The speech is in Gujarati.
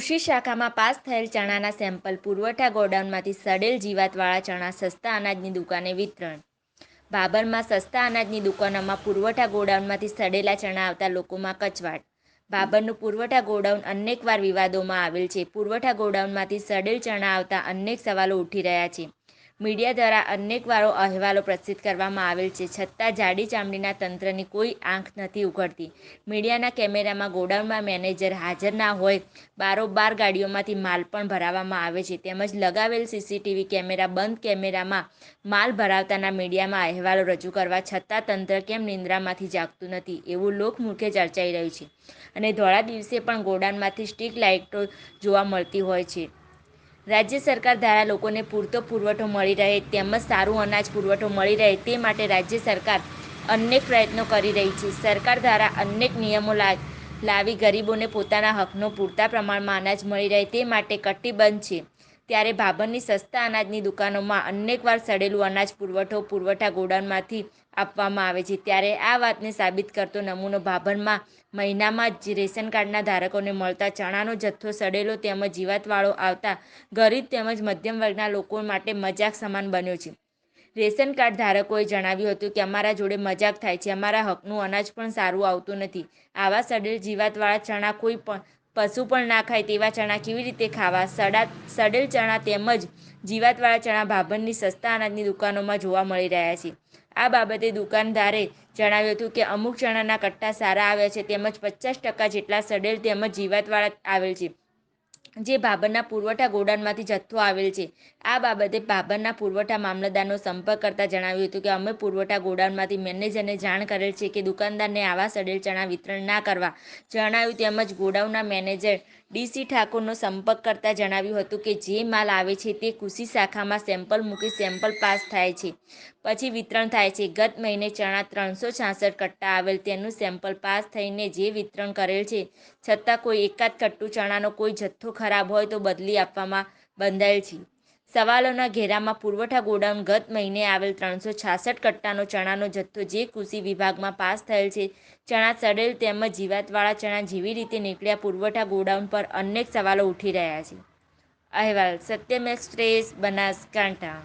કૃષિ શાખામાં પાસ થયેલ ચણાના સેમ્પલ પુરવઠા ગોડાઉનમાંથી સડેલ જીવાતવાળા ચણા સસ્તા અનાજની દુકાને વિતરણ. બાબરમાં સસ્તા અનાજની દુકાનોમાં પુરવઠા ગોડાઉનમાંથી સડેલા ચણા આવતા લોકોમાં કચવાટ. બાબરનું પુરવઠા ગોડાઉન અનેકવાર વિવાદોમાં આવેલ છે. પુરવઠા ગોડાઉનમાંથી સડેલ ચણા આવતા અનેક સવાલો ઉઠી રહ્યા છે. મીડિયા દ્વારા અનેકવારો અહેવાલો પ્રસિદ્ધ કરવામાં આવેલ છે. છતાં જાડી ચામડીના તંત્રની કોઈ આંખ નથી ઉઘડતી. મીડિયાના કેમેરામાં ગોડાઉનમાં મેનેજર હાજર ના હોય, બારોબાર ગાડીઓમાંથી માલ પણ ભરાવવામાં આવે છે. તેમજ લગાવેલ સીસીટીવી કેમેરા, બંધ કેમેરામાં માલ ભરાવતાના મીડિયામાં અહેવાલો રજૂ કરવા છતાં તંત્ર કેમ નિંદ્રામાંથી જાગતું નથી, એવું લોકમુખે ચર્ચાઈ રહ્યું છે. અને ધોળા દિવસે પણ ગોડાઉનમાંથી સ્ટીક લાઇટો જોવા મળતી હોય છે. રાજ્ય સરકાર દ્વારા લોકોને પૂરતો પુરવઠો મળી રહે, તેમજ સારું અનાજ પુરવઠો મળી રહે, તે માટે રાજ્ય સરકાર અનેક પ્રયત્નો કરી રહી છે. સરકાર દ્વારા અનેક નિયમો લાવી ગરીબોને પોતાના હકનો પૂરતા પ્રમાણમાં અનાજ મળી રહે, તે માટે કટિબદ્ધ છે. ત્યારે ભાભરની સસ્તા અનાજની દુકાનોમાં અનેકવાર સડેલું અનાજ પુરવઠો પુરવઠા ગોડાઉનમાંથી આપવામાં આવે છે. ત્યારે આ વાતને સાબિત કરતો નમૂનો ભાભરમાં મહિનામાં જ રેશન કાર્ડના ધારકોને મળતા ચણાનો જથ્થો, સડેલો તેમજ જીવાતવાળો આવતા ગરીબ તેમજ મધ્યમ વર્ગના લોકો માટે મજાક સમાન બન્યો છે. રેશન કાર્ડ ધારકોએ જણાવ્યું હતું કે, અમારા જોડે મજાક થાય છે. અમારા હકનું અનાજ પણ સારું આવતું નથી. આવા સડેલ જીવાતવાળા ચણા કોઈ પણ પશુ પણ ના ખાય તેવા ચણા કેવી રીતે ખાવા? સડા, સડેલ ચણા તેમજ જીવાતવાળા ચણા ભાભરની સસ્તા અનાજની દુકાનોમાં જોવા મળી રહ્યા છે. આ બાબતે દુકાનદારે જણાવ્યું હતું કે અમુક ચણાના કટ્ટા સારા આવ્યા છે, તેમજ પચાસ ટકા જેટલા સડેલ તેમજ જીવાતવાળા આવેલ છે. જે ભાભરના પુરવઠા ગોડાઉનમાંથી જથ્થો આવેલ છે. આ બાબતે ભાભરના પુરવઠા મામલતદારનો સંપર્ક કરતા જણાવ્યું હતું કે અમે પુરવઠા ગોડાઉનમાંથી મેનેજરને જાણ કરેલ છે કે દુકાનદારને આવા સડેલ ચણા વિતરણ ના કરવા જણાવ્યું તેમજ ગોડાઉનના મેનેજર ડીસી ઠાકોરનો સંપર્ક કરતા જણાવ્યું હતું કે જે માલ આવે છે તે કૃષિ શાખામાં સેમ્પલ મૂકી સેમ્પલ પાસ થાય છે. પછી વિતરણ થાય છે. ગત મહિને ચણા ત્રણસો છાસઠ કટ્ટા આવેલ તેનું સેમ્પલ પાસ થઈને જે વિતરણ કરેલ છે, છતાં કોઈ એકાદ કટ્ટુ ચણાનો કોઈ જથ્થો ખરાબ હોય તો બદલી આપવામાં બંધાયેલ છે. સવાલોના ઘેરામાં પુરવઠા ગોડાઉન ગત મહિને આવેલ ત્રણસો છાસઠ કટ્ટાનો ચણાનો જથ્થો જે કૃષિ વિભાગમાં પાસ થયેલ છે. ચણા સડેલ તેમજ જીવાતવાળા ચણા જેવી રીતે નીકળ્યા પુરવઠા ગોડાઉન પર અનેક સવાલો ઉઠી રહ્યા છે. અહેવાલ સત્યમ એક્સપ્રેસ બનાસકાંઠા